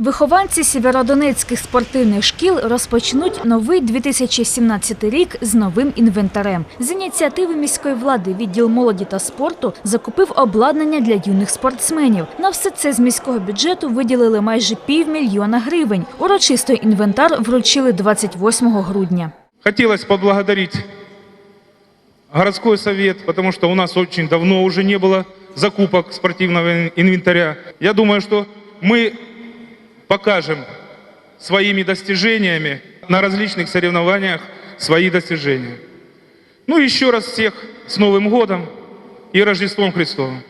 Вихованці сєвєродонецьких спортивних шкіл розпочнуть новий 2017 рік з новим інвентарем. З ініціативи міської влади відділ молоді та спорту закупив обладнання для юних спортсменів. На все це з міського бюджету виділили майже півмільйона гривень. Урочисто інвентар вручили 28 грудня. Хотелось поблагодарить городской совет, потому что у нас очень давно уже не было закупок спортивного инвентаря. Я думаю, что мы покажем своими достижениями на различных соревнованиях свои достижения. Ну еще раз всех с Новым годом и Рождеством Христовым.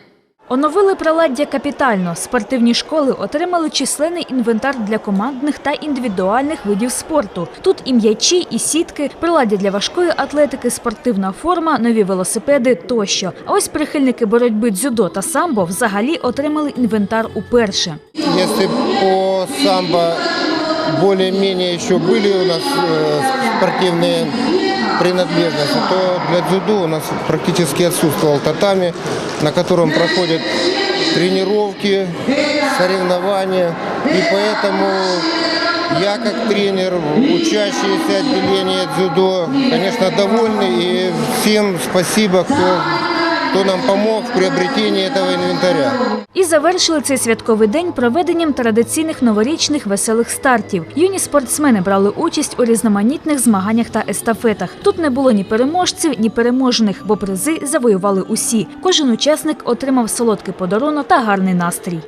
Оновили приладдя капітально. Спортивні школи отримали численний інвентар для командних та індивідуальних видів спорту. Тут і м'ячі, і сітки, приладдя для важкої атлетики, спортивна форма, нові велосипеди тощо. А ось прихильники боротьби дзюдо та самбо взагалі отримали інвентар уперше. Если по самбо более-менее еще были у нас э, спортивные принадлежности, то для дзюдо у нас практически отсутствовал татами, на котором проходят тренировки, соревнования. И поэтому я как тренер, учащиеся отделения дзюдо, конечно, довольны. И всем спасибо, кто, кто нам помог в приобретении этого инвентаря. І завершили цей святковий день проведенням традиційних новорічних веселих стартів. Юні спортсмени брали участь у різноманітних змаганнях та естафетах. Тут не було ні переможців, ні переможених, бо призи завоювали усі. Кожен учасник отримав солодкий подарунок та гарний настрій.